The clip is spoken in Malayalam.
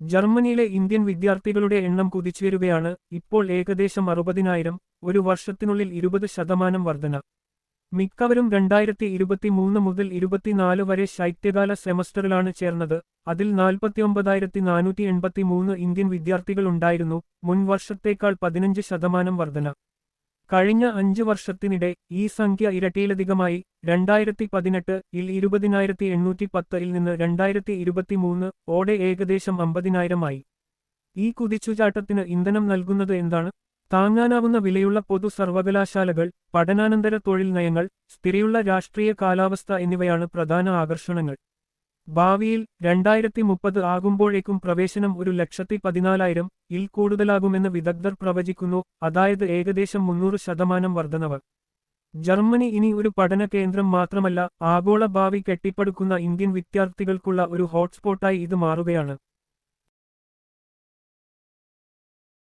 ജർമ്മനിയിലെ ഇന്ത്യൻ വിദ്യാർത്ഥികളുടെ എണ്ണം കുതിച്ചുയരുകയാണ് ഇപ്പോൾ ഏകദേശം അറുപതിനായിരം ഒരു വർഷത്തിനുള്ളിൽ ഇരുപത് ശതമാനം വർധന. മിക്കവരും രണ്ടായിരത്തി ഇരുപത്തിമൂന്ന് മുതൽ ഇരുപത്തിനാല് വരെ ശൈത്യകാല സെമസ്റ്ററിലാണ് ചേർന്നത്. അതിൽ നാൽപ്പത്തിയൊമ്പതായിരത്തി നാനൂറ്റി എൺപത്തിമൂന്ന് ഇന്ത്യൻ വിദ്യാർത്ഥികളുണ്ടായിരുന്നു മുൻ വർഷത്തേക്കാൾ പതിനഞ്ച് ശതമാനം വർധന. കഴിഞ്ഞ അഞ്ച് വർഷത്തിനിടെ ഈ സംഖ്യ ഇരട്ടിയിലധികമായി രണ്ടായിരത്തി പതിനെട്ട് ഇൽ ഇരുപതിനായിരത്തി എണ്ണൂറ്റി പത്തിൽ നിന്ന് രണ്ടായിരത്തി ഇരുപത്തിമൂന്ന് ഓടെ ഏകദേശം അമ്പതിനായിരമായി. ഈ കുതിച്ചുചാട്ടത്തിന് ഇന്ധനം നൽകുന്നത് എന്താണ്? താങ്ങാനാവുന്ന വിലയുള്ള പൊതു സർവകലാശാലകൾ പഠനാനന്തര തൊഴിൽ നയങ്ങൾ സ്ഥിരയുള്ള രാഷ്ട്രീയ കാലാവസ്ഥ എന്നിവയാണ് പ്രധാന ആകർഷണങ്ങൾ. ഭാവിയിൽ രണ്ടായിരത്തി മുപ്പത് ആകുമ്പോഴേക്കും പ്രവേശനം ഒരു ലക്ഷത്തി പതിനാലായിരം ഇൽ കൂടുതലാകുമെന്ന് വിദഗ്ധർ പ്രവചിക്കുന്നു. അതായത് ഏകദേശം മുന്നൂറ് ശതമാനം വർധനവ്. ജർമ്മനി ഇനി ഒരു പഠന കേന്ദ്രം മാത്രമല്ല ആഗോള ഭാവി കെട്ടിപ്പടുക്കുന്ന ഇന്ത്യൻ വിദ്യാർത്ഥികൾക്കുള്ള ഒരു ഹോട്ട്സ്പോട്ടായി ഇത് മാറുകയാണ്.